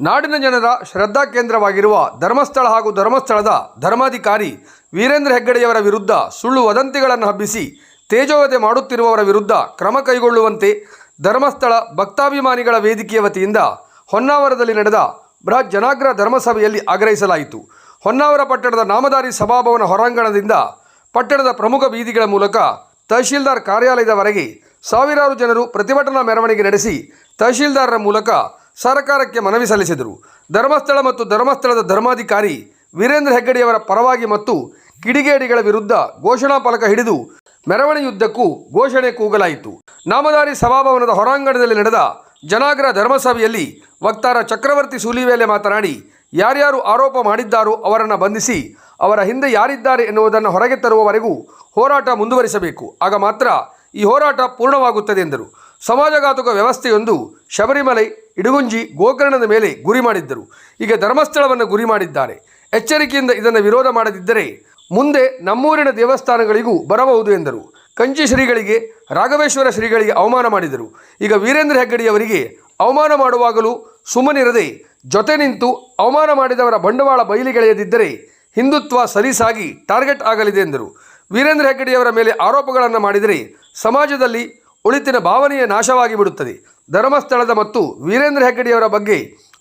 ನಾಡಿನ ಜನರ ಶ್ರದ್ಧಾ ಕೇಂದ್ರವಾಗಿರುವ ಧರ್ಮಸ್ಥಳ ಹಾಗೂ ಧರ್ಮಸ್ಥಳದ ಧರ್ಮಾಧಿಕಾರಿ ವೀರೇಂದ್ರ ಹೆಗ್ಗಡೆಯವರ ವಿರುದ್ಧ ಸುಳ್ಳು ವದಂತಿಗಳನ್ನು ಹಬ್ಬಿಸಿ ತೇಜೋವಧೆ ಮಾಡುತ್ತಿರುವವರ ವಿರುದ್ಧ ಕ್ರಮ ಕೈಗೊಳ್ಳುವಂತೆ ಧರ್ಮಸ್ಥಳ ಭಕ್ತಾಭಿಮಾನಿಗಳ ವೇದಿಕೆಯ ವತಿಯಿಂದ ಹೊನ್ನಾವರದಲ್ಲಿ ನಡೆದ ಬೃಹತ್ ಜನಾಗ್ರ ಧರ್ಮಸಭೆಯಲ್ಲಿ ಆಗ್ರಹಿಸಲಾಯಿತು. ಹೊನ್ನಾವರ ಪಟ್ಟಣದ ನಾಮಧಾರಿ ಸಭಾಭವನ ಹೊರಾಂಗಣದಿಂದ ಪಟ್ಟಣದ ಪ್ರಮುಖ ಬೀದಿಗಳ ಮೂಲಕ ತಹಶೀಲ್ದಾರ್ ಕಾರ್ಯಾಲಯದವರೆಗೆ ಸಾವಿರಾರು ಜನರು ಪ್ರತಿಭಟನಾ ಮೆರವಣಿಗೆ ನಡೆಸಿ ತಹಶೀಲ್ದಾರರ ಮೂಲಕ ಸರ್ಕಾರಕ್ಕೆ ಮನವಿ ಸಲ್ಲಿಸಿದರು. ಧರ್ಮಸ್ಥಳ ಮತ್ತು ಧರ್ಮಸ್ಥಳದ ಧರ್ಮಾಧಿಕಾರಿ ವೀರೇಂದ್ರ ಹೆಗ್ಗಡೆಯವರ ಪರವಾಗಿ ಮತ್ತು ಕಿಡಿಗೇಡಿಗಳ ವಿರುದ್ಧ ಘೋಷಣಾ ಫಲಕ ಹಿಡಿದು ಮೆರವಣಿಗೆಯುದ್ದಕ್ಕೂ ಘೋಷಣೆ ಕೂಗಲಾಯಿತು. ನಾಮಧಾರಿ ಸಭಾಭವನದ ಹೊರಾಂಗಣದಲ್ಲಿ ನಡೆದ ಜನಾಗ್ರಹ ಧರ್ಮಸಭೆಯಲ್ಲಿ ವಕ್ತಾರ ಚಕ್ರವರ್ತಿ ಸೂಲಿವೇಲೆ ಮಾತನಾಡಿ, ಯಾರ್ಯಾರು ಆರೋಪ ಮಾಡಿದ್ದಾರೋ ಅವರನ್ನು ಬಂಧಿಸಿ ಅವರ ಹಿಂದೆ ಯಾರಿದ್ದಾರೆ ಎನ್ನುವುದನ್ನು ಹೊರಗೆ ತರುವವರೆಗೂ ಹೋರಾಟ ಮುಂದುವರಿಸಬೇಕು. ಆಗ ಮಾತ್ರ ಈ ಹೋರಾಟ ಪೂರ್ಣವಾಗುತ್ತದೆ ಎಂದರು. ಸಮಾಜಘಾತುಕ ವ್ಯವಸ್ಥೆಯೊಂದು ಶಬರಿಮಲೆ ಇಡುಗುಂಜಿ ಗೋಕರ್ಣದ ಮೇಲೆ ಗುರಿ ಮಾಡಿದ್ದರು. ಈಗ ಧರ್ಮಸ್ಥಳವನ್ನು ಗುರಿ ಮಾಡಿದ್ದಾರೆ. ಎಚ್ಚರಿಕೆಯಿಂದ ಇದನ್ನು ವಿರೋಧ ಮಾಡದಿದ್ದರೆ ಮುಂದೆ ನಮ್ಮೂರಿನ ದೇವಸ್ಥಾನಗಳಿಗೂ ಬರಬಹುದು ಎಂದರು. ಕಂಚಿ ಶ್ರೀಗಳಿಗೆ, ರಾಘವೇಶ್ವರ ಶ್ರೀಗಳಿಗೆ ಅವಮಾನ ಮಾಡಿದರು. ಈಗ ವೀರೇಂದ್ರ ಹೆಗ್ಗಡೆಯವರಿಗೆ ಅವಮಾನ ಮಾಡುವಾಗಲೂ ಸುಮ್ಮನಿರದೆ ಜೊತೆ ನಿಂತು ಅವಮಾನ ಮಾಡಿದವರ ಬಂಡವಾಳ ಬಯಲಿಗೆಳೆಯದಿದ್ದರೆ ಹಿಂದುತ್ವ ಸರಿಸಾಗಿ ಟಾರ್ಗೆಟ್ ಆಗಲಿದೆ ಎಂದರು. ವೀರೇಂದ್ರ ಹೆಗ್ಗಡಿಯವರ ಮೇಲೆ ಆರೋಪಗಳನ್ನು ಮಾಡಿದರೆ ಸಮಾಜದಲ್ಲಿ ಉಳಿತಿನ ಭಾವನೆಯ ನಾಶವಾಗಿ ಬಿಡುತ್ತದೆ ಧರ್ಮಸ್ಥಳದ ಮತ್ತು ವೀರೇಂದ್ರ ಹೆಗ್ಗಡೆಯವರ ಬಗ್ಗೆ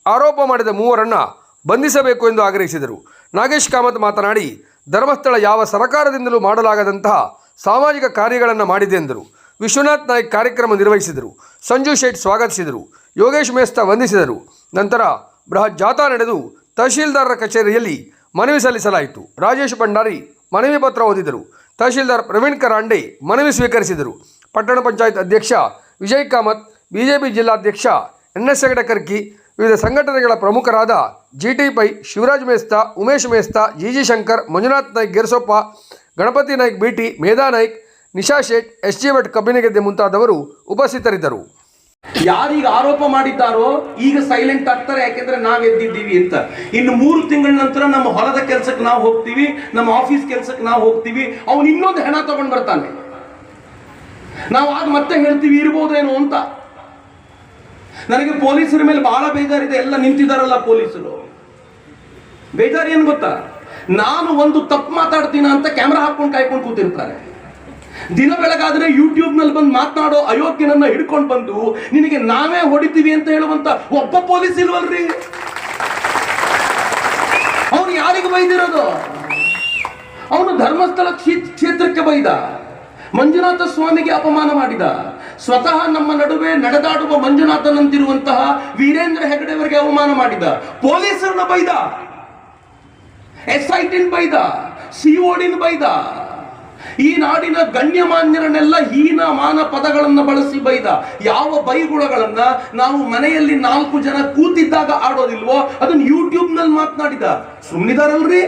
ಆರೋಪ ಮಾಡಿದ ಮೂವರನ್ನು ಬಂಧಿಸಬೇಕು ಎಂದು ಆಗ್ರಹಿಸಿದರು. ನಾಗೇಶ್ ಕಾಮತ್ ಮಾತನಾಡಿ, ಧರ್ಮಸ್ಥಳ ಯಾವ ಸರ್ಕಾರದಿಂದಲೂ ಮಾಡಲಾಗದಂತಹ ಸಾಮಾಜಿಕ ಕಾರ್ಯಗಳನ್ನು ಮಾಡಿದೆ ಎಂದರು. ವಿಶ್ವನಾಥ್ ನಾಯ್ಕ್ ಕಾರ್ಯಕ್ರಮ ನಿರ್ವಹಿಸಿದರು. ಸಂಜು ಶೇಟ್ ಸ್ವಾಗತಿಸಿದರು. ಯೋಗೇಶ್ ಮೇಸ್ತಾ ವಂದಿಸಿದರು. ನಂತರ ಬೃಹತ್ ಜಾಥಾ ನಡೆದು ತಹಶೀಲ್ದಾರರ ಕಚೇರಿಯಲ್ಲಿ ಮನವಿ ಸಲ್ಲಿಸಲಾಯಿತು. ರಾಜೇಶ್ ಭಂಡಾರಿ ಮನವಿ ಪತ್ರ ಓದಿದರು. ತಹಶೀಲ್ದಾರ್ ಪ್ರವೀಣ್ ಕರಾಂಡೆ ಮನವಿ ಸ್ವೀಕರಿಸಿದರು. ಪಟ್ಟಣ ಪಂಚಾಯತ್ ಅಧ್ಯಕ್ಷ ವಿಜಯ್ ಕಾಮತ್ ಬಿಜೆಪಿ ಜಿಲ್ಲಾಧ್ಯಕ್ಷ ಎನ್ ಎಸ್ ಹೆಗಡಕರ್ಕಿ ವಿವಿಧ ಸಂಘಟನೆಗಳ ಪ್ರಮುಖರಾದ G T Pai, Shivaraj Mesta, Umesh Mesta, G G Shankar, Manjunath Naik, Gersoppa, Ganapathi Naik BT Medha Naik, Nisha Shet, S G Bhat Kabbinagadde ಮುಂತಾದವರು ಉಪಸ್ಥಿತರಿದ್ದರು. ಯಾರೀಗ ಆರೋಪ ಮಾಡಿದ್ದಾರೋ ಈಗ ಸೈಲೆಂಟ್ ಆಗ್ತಾರೆ, ಯಾಕೆಂದ್ರೆ ನಾವ್ ಎದ್ದಿದ್ದೀವಿ ಅಂತ. ಇನ್ನು ಮೂರು ತಿಂಗಳ ನಂತರ ನಮ್ಮ ಹೊಲದ ಕೆಲ್ಸಕ್ಕೆ ನಾವು ಹೋಗ್ತೀವಿ, ನಮ್ಮ ಆಫೀಸ್ ಕೆಲ್ಸಕ್ಕೆ ನಾವು ಹೋಗ್ತೀವಿ, ಅವನು ಇನ್ನೊಂದು ಹೆಣ ತಗೊಂಡ್ ಬರ್ತಾನೆ. ನಾವು ಆಗ ಮತ್ತೆ ಹೇಳ್ತೀವಿ, ಇರ್ಬೋದೇನೋ ಅಂತ. ನನಗೆ ಪೊಲೀಸರ ಮೇಲೆ ಬಹಳ ಬೇಜಾರಿದೆ, ಎಲ್ಲ ನಿಂತಿದಾರಲ್ಲ ಪೊಲೀಸರು. ಬೇಜಾರು ಏನು ಗೊತ್ತಾ? ನಾನು ಒಂದು ತಪ್ಪು ಮಾತಾಡ್ತೀನ ಅಂತ ಕ್ಯಾಮ್ರಾ ಹಾಕೊಂಡು ಕಾಯ್ಕೊಂಡು ಕೂತಿರ್ತಾರೆ. ದಿನ ಬೆಳಗಾದ್ರೆ ಯೂಟ್ಯೂಬ್ನಲ್ಲಿ ಬಂದು ಮಾತನಾಡೋ ಅಯೋಗ್ಯನನ್ನ ಹಿಡ್ಕೊಂಡು ಬಂದು, ನಿನಗೆ ನಾವೇ ಹೊಡಿತೀವಿ ಅಂತ ಹೇಳುವಂತ ಒಬ್ಬ ಪೊಲೀಸ್ ಇಲ್ವಲ್ರಿ? ಅವನು ಯಾರಿಗೆ ಬೈದಿರೋದು? ಅವನು ಧರ್ಮಸ್ಥಳ ಕ್ಷೇ- ಕ್ಷೇತ್ರಕ್ಕೆ ಬೈದ. ಮಂಜುನಾಥ ಸ್ವಾಮಿಗೆ ಅಪಮಾನ ಮಾಡಿದ. ಸ್ವತಃ ನಮ್ಮ ನಡುವೆ ನಡೆದಾಡುವ ಮಂಜುನಾಥನಂತಿರುವಂತಹ ವೀರೇಂದ್ರ ಹೆಗಡೆಯವರಿಗೆ ಅವಮಾನ ಮಾಡಿದ. ಪೊಲೀಸರನ್ನ ಬೈದ. ಎಸ್ ಐ ಟಿನ್ ಬೈದ. ಸಿಒಡಿನ್ ಬೈದ. ಈ ನಾಡಿನ ಗಣ್ಯಮಾನ್ಯರನ್ನೆಲ್ಲ ಹೀನ ಮಾನ ಪದಗಳನ್ನು ಬಳಸಿ ಬೈದ. ಯಾವ ಬೈಗುಳಗಳನ್ನ ನಾವು ಮನೆಯಲ್ಲಿ ನಾಲ್ಕು ಜನ ಕೂತಿದ್ದಾಗ ಆಡೋದಿಲ್ವೋ ಅದನ್ನ ಯೂಟ್ಯೂಬ್ನಲ್ಲಿ ಮಾತನಾಡಿದ. ಸುಮ್ಮನಿದಾರಲ್ರಿ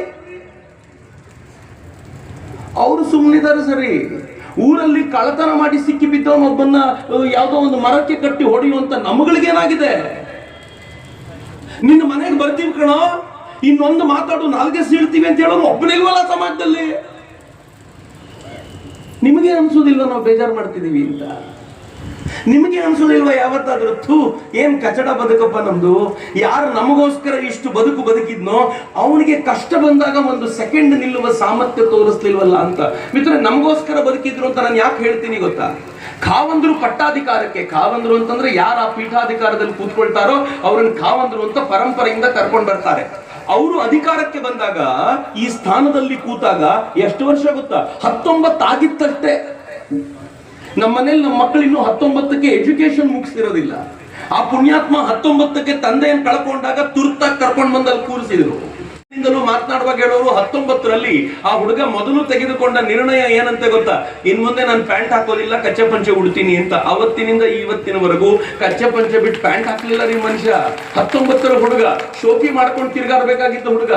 ಅವರು ಸುಮ್ಮನಿದ್ದಾರೆ ಸರಿ. ಊರಲ್ಲಿ ಕಳತನ ಮಾಡಿ ಸಿಕ್ಕಿ ಬಿದ್ದವನೊಬ್ಬನ್ನ ಯಾವುದೋ ಒಂದು ಮರಕ್ಕೆ ಕಟ್ಟಿ ಹೊಡೆಯುವಂತ ನಮಗಳಿಗೇನಾಗಿದೆ? ನಿನ್ನ ಮನೆಗೆ ಬರ್ತೀವಿ ಕಣೋ, ಇನ್ನೊಂದು ಮಾತಾಡು, ನಾಲ್ಗೆ ಸೀಳ್ತೀವಿ ಅಂತ ಹೇಳೋನು ಅಲ್ಲ ಸಮಾಜದಲ್ಲಿ? ನಿಮಗೆ ಅನ್ಸೋದಿಲ್ವ ನಾವು ಬೇಜಾರು ಮಾಡ್ತಿದ್ದೀವಿ ಅಂತ? ನಿಮಗೆ ಅನ್ಸಲಿಲ್ವಾ ಯಾವತ್ತಾದ್ರೂ? ಥೂ, ಏನ್ ಕಚಡ ಬದುಕಪ್ಪ ನಮ್ದು? ಯಾರು ನಮಗೋಸ್ಕರ ಇಷ್ಟು ಬದುಕು ಬದುಕಿದ್ನೋ, ಅವನಿಗೆ ಕಷ್ಟ ಬಂದಾಗ ಒಂದು ಸೆಕೆಂಡ್ ನಿಲ್ಲುವ ಸಾಮರ್ಥ್ಯ ತೋರಿಸ್ಲಿಲ್ವಲ್ಲ ಅಂತ. ಮಿತ್ರ ನಮಗೋಸ್ಕರ ಬದುಕಿದ್ರು ಅಂತ ನಾನು ಯಾಕೆ ಹೇಳ್ತೀನಿ ಗೊತ್ತಾ? ಖಾವಂದ್ರು ಪಟ್ಟಾಧಿಕಾರಕ್ಕೆ, ಖಾವಂದ್ರು ಅಂತಂದ್ರೆ ಯಾರು ಆ ಪೀಠಾಧಿಕಾರದಲ್ಲಿ ಕೂತ್ಕೊಳ್ತಾರೋ ಅವ್ರನ್ನ ಖಾವಂದ್ರು ಅಂತ ಪರಂಪರೆಯಿಂದ ಕರ್ಕೊಂಡು ಬರ್ತಾರೆ. ಅವರು ಅಧಿಕಾರಕ್ಕೆ ಬಂದಾಗ, ಈ ಸ್ಥಾನದಲ್ಲಿ ಕೂತಾಗ, ಎಷ್ಟು ವರ್ಷ ಗೊತ್ತಾ? ಹತ್ತೊಂಬತ್ತಾಗಿತ್ತಷ್ಟೇ. ನಮ್ಮ ಮನೇಲಿ ನಮ್ಮ ಮಕ್ಕಳು ಇನ್ನೂ ಹತ್ತೊಂಬತ್ತಕ್ಕೆ ಎಜುಕೇಶನ್ ಮುಗಿಸ್ತಿರೋದಿಲ್ಲ. ಆ ಪುಣ್ಯಾತ್ಮ ಹತ್ತೊಂಬತ್ತಕ್ಕೆ ತಂದೆಯನ್ನು ಕಳ್ಕೊಂಡಾಗ ತುರ್ತಾಗಿ ಕರ್ಕೊಂಡು ಬಂದಲ್ಲಿ ಕೂರಿಸಿದ್ರು. ಇಂದಲೂ ಮಾತನಾಡುವಾಗ ಹೇಳೋರು ಹತ್ತೊಂಬತ್ತರಲ್ಲಿ ಆ ಹುಡುಗ ಮೊದಲು ತೆಗೆದುಕೊಂಡ ನಿರ್ಣಯ ಏನಂತೆ ಗೊತ್ತಾ? ಇನ್ ಮುಂದೆ ನಾನು ಪ್ಯಾಂಟ್ ಹಾಕೋದಿಲ್ಲ, ಕಚ್ಚೆ ಪಂಚೆ ಉಡ್ತೀನಿ ಅಂತ. ಅವತ್ತಿನಿಂದ ಇವತ್ತಿನವರೆಗೂ ಕಚ್ಚೆ ಪಂಚೆ ಬಿಟ್ಟು ಪ್ಯಾಂಟ್ ಹಾಕ್ಲಿಲ್ಲ ರೀ ಮನುಷ್ಯ. ಹತ್ತೊಂಬತ್ತರ ಹುಡುಗ, ಶೋಕಿ ಮಾಡ್ಕೊಂಡು ತಿರ್ಗಾಡ್ಬೇಕಾಗಿದ್ದ ಹುಡುಗ.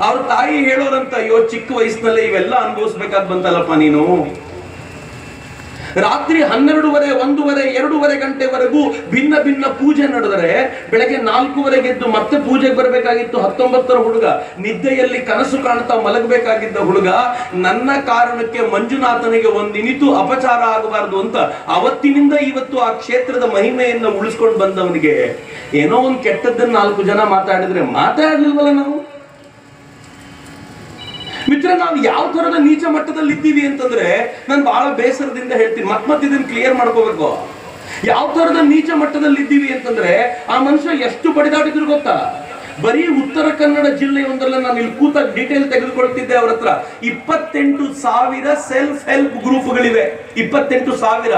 ಅವ್ರ ತಾಯಿ ಹೇಳೋರಂತ, ಅಯ್ಯೋ, ಚಿಕ್ಕ ವಯಸ್ಸಿನಲ್ಲೇ ಇವೆಲ್ಲ ಅನುಭವಿಸ್ಬೇಕಾದ್ ಬಂತಲ್ಲಪ್ಪ ನೀನು? ರಾತ್ರಿ ಹನ್ನೆರಡೂವರೆ, ಒಂದೂವರೆ, ಎರಡೂವರೆ ಗಂಟೆವರೆಗೂ ಭಿನ್ನ ಭಿನ್ನ ಪೂಜೆ ನಡೆದರೆ, ಬೆಳಗ್ಗೆ ನಾಲ್ಕೂವರೆಗೆ ಎದ್ದು ಮತ್ತೆ ಪೂಜೆಗೆ ಬರಬೇಕಾಗಿತ್ತು, ಹತ್ತೊಂಬತ್ತರ ಹುಡುಗ. ನಿದ್ದೆಯಲ್ಲಿ ಕನಸು ಕಾಣ್ತಾ ಮಲಗಬೇಕಾಗಿದ್ದ ಹುಡುಗ, ನನ್ನ ಕಾರಣಕ್ಕೆ ಮಂಜುನಾಥನಿಗೆ ಒಂದಿನಿತು ಅಪಚಾರ ಆಗಬಾರದು ಅಂತ ಅವತ್ತಿನಿಂದ ಇವತ್ತು ಆ ಕ್ಷೇತ್ರದ ಮಹಿಮೆಯನ್ನು ಉಳಿಸ್ಕೊಂಡು ಬಂದವನಿಗೆ ಏನೋ ಒಂದು ಕೆಟ್ಟದ್ದನ್ನು ನಾಲ್ಕು ಜನ ಮಾತಾಡಿದ್ರೆ ಮಾತಾಡಲಿಲ್ವಲ್ಲ ನಾವು? ಮಿತ್ರ ನಾವು ಯಾವ ತರದ ನೀಚ ಮಟ್ಟದಲ್ಲಿ ಇದ್ದೀವಿ ಅಂತಂದ್ರೆ ನಾನು ಬಹಳ ಬೇಸರದಿಂದ ಹೇಳ್ತೀನಿ. ಮತ್ ಮತ್ತೆ ಇದನ್ನ ಕ್ಲಿಯರ್ ಮಾಡ್ಕೋಬೇಕು. ಯಾವ ತರದ ನೀಚ ಮಟ್ಟದಲ್ಲಿ ಇದ್ದೀವಿ ಅಂತಂದ್ರೆ ಆ ಮನುಷ್ಯ ಎಷ್ಟು ಬಡಿದಾಡಿದ್ರು ಗೊತ್ತಾ? ಬರೀ ಉತ್ತರ ಕನ್ನಡ ಜಿಲ್ಲೆಯೊಂದರಲ್ಲಿ ನಾನು ಇಲ್ಲಿ ಕೂತ ಡೀಟೇಲ್ ತೆಗೆದುಕೊಳ್ತಿದ್ದೆ ಅವ್ರ ಹತ್ರ. ಇಪ್ಪತ್ತೆಂಟು ಸಾವಿರ ಸೆಲ್ಫ್ ಹೆಲ್ಪ್ ಗ್ರೂಪ್ಗಳಿವೆ ಇಪ್ಪತ್ತೆಂಟು ಸಾವಿರ.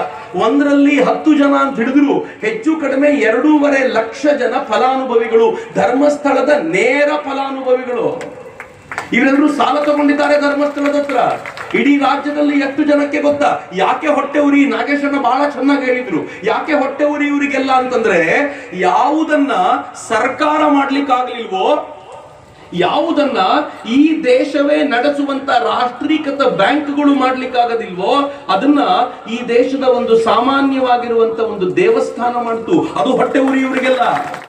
ಒಂದರಲ್ಲಿ ಹತ್ತು ಜನ ಅಂತ ಹಿಡಿದ್ರು. ಹೆಚ್ಚು ಕಡಿಮೆ ಎರಡೂವರೆ ಲಕ್ಷ ಜನ ಫಲಾನುಭವಿಗಳು. ಧರ್ಮಸ್ಥಳದ ನೇರ ಫಲಾನುಭವಿಗಳು. ಇವರೆಲ್ಲರೂ ಸಾಲ ತಗೊಂಡಿದ್ದಾರೆ ಧರ್ಮಸ್ಥಳದ ಹತ್ರ. ಇಡೀ ರಾಜ್ಯದಲ್ಲಿ ಎಷ್ಟು ಜನಕ್ಕೆ ಗೊತ್ತಾ? ಯಾಕೆ ಹೊಟ್ಟೆ ಉರಿ? ನಾಗೇಶಣ್ಣ ಬಹಳ ಚೆನ್ನಾಗಿ ಹೇಳಿದ್ರು. ಯಾಕೆ ಹೊಟ್ಟೆ ಉರಿ ಇವರಿಗೆಲ್ಲ ಅಂತಂದ್ರೆ, ಯಾವುದನ್ನ ಸರ್ಕಾರ ಮಾಡ್ಲಿಕ್ಕಾಗ್ಲಿಲ್ವೋ ಯಾವುದನ್ನ ಈ ದೇಶವೇ ನಡೆಸುವಂತ ರಾಷ್ಟ್ರೀಕೃತ ಬ್ಯಾಂಕ್ಗಳು ಮಾಡ್ಲಿಕ್ಕಾಗದಿಲ್ವೋ ಅದನ್ನ ಈ ದೇಶದ ಒಂದು ಸಾಮಾನ್ಯವಾಗಿರುವಂತ ಒಂದು ದೇವಸ್ಥಾನ ಮಾಡ್ತು. ಅದು ಹೊಟ್ಟೆ ಉರಿ ಇವರಿಗೆಲ್ಲ.